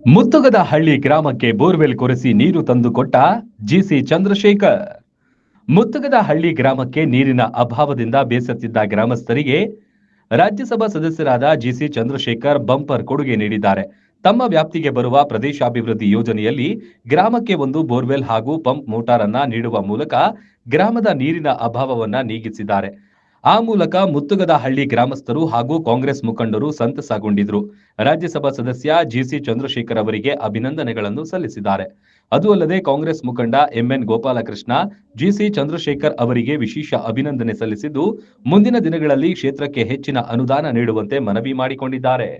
ಮುತ್ತುಗದ ಹಳ್ಳಿ ಗ್ರಾಮಕ್ಕೆ ಬೋರ್ವೆಲ್ ಕೊರೆಸಿ ನೀರು ತಂದುಕೊಟ್ಟ ಜಿಸಿ ಚಂದ್ರಶೇಖರ್. ಮುತ್ತುಗದ ಹಳ್ಳಿ ಗ್ರಾಮಕ್ಕೆ ನೀರಿನ ಅಭಾವದಿಂದ ಬೇಸತ್ತಿದ್ದ ಗ್ರಾಮಸ್ಥರಿಗೆ ರಾಜ್ಯಸಭಾ ಸದಸ್ಯರಾದ ಜಿಸಿ ಚಂದ್ರಶೇಖರ್ ಬಂಪರ್ ಕೊಡುಗೆ ನೀಡಿದ್ದಾರೆ. ತಮ್ಮ ವ್ಯಾಪ್ತಿಗೆ ಬರುವ ಪ್ರದೇಶಾಭಿವೃದ್ಧಿ ಯೋಜನೆಯಲ್ಲಿ ಗ್ರಾಮಕ್ಕೆ ಒಂದು ಬೋರ್ವೆಲ್ ಹಾಗೂ ಪಂಪ್ ಮೋಟಾರ್ ಅನ್ನ ನೀಡುವ ಮೂಲಕ ಗ್ರಾಮದ ನೀರಿನ ಅಭಾವವನ್ನ ನೀಗಿಸಿದ್ದಾರೆ. ಆ ಮೂಲಕ ಮುತ್ತುಗದ ಹಳ್ಳಿ ಗ್ರಾಮಸ್ಥರು ಹಾಗೂ ಕಾಂಗ್ರೆಸ್ ಮುಖಂಡರು ಸಂತಸಗೊಂಡಿದ್ರು. ರಾಜ್ಯಸಭಾ ಸದಸ್ಯ ಜಿಸಿ ಚಂದ್ರಶೇಖರ್ ಅವರಿಗೆ ಅಭಿನಂದನೆಗಳನ್ನು ಸಲ್ಲಿಸಿದ್ದಾರೆ. ಅದು ಅಲ್ಲದೆ ಕಾಂಗ್ರೆಸ್ ಮುಖಂಡ ಎಂಎನ್ ಗೋಪಾಲಕೃಷ್ಣ ಜಿಸಿ ಚಂದ್ರಶೇಖರ್ ಅವರಿಗೆ ವಿಶೇಷ ಅಭಿನಂದನೆ ಸಲ್ಲಿಸಿದ್ದು, ಮುಂದಿನ ದಿನಗಳಲ್ಲಿ ಕ್ಷೇತ್ರಕ್ಕೆ ಹೆಚ್ಚಿನ ಅನುದಾನ ನೀಡುವಂತೆ ಮನವಿ ಮಾಡಿಕೊಂಡಿದ್ದಾರೆ.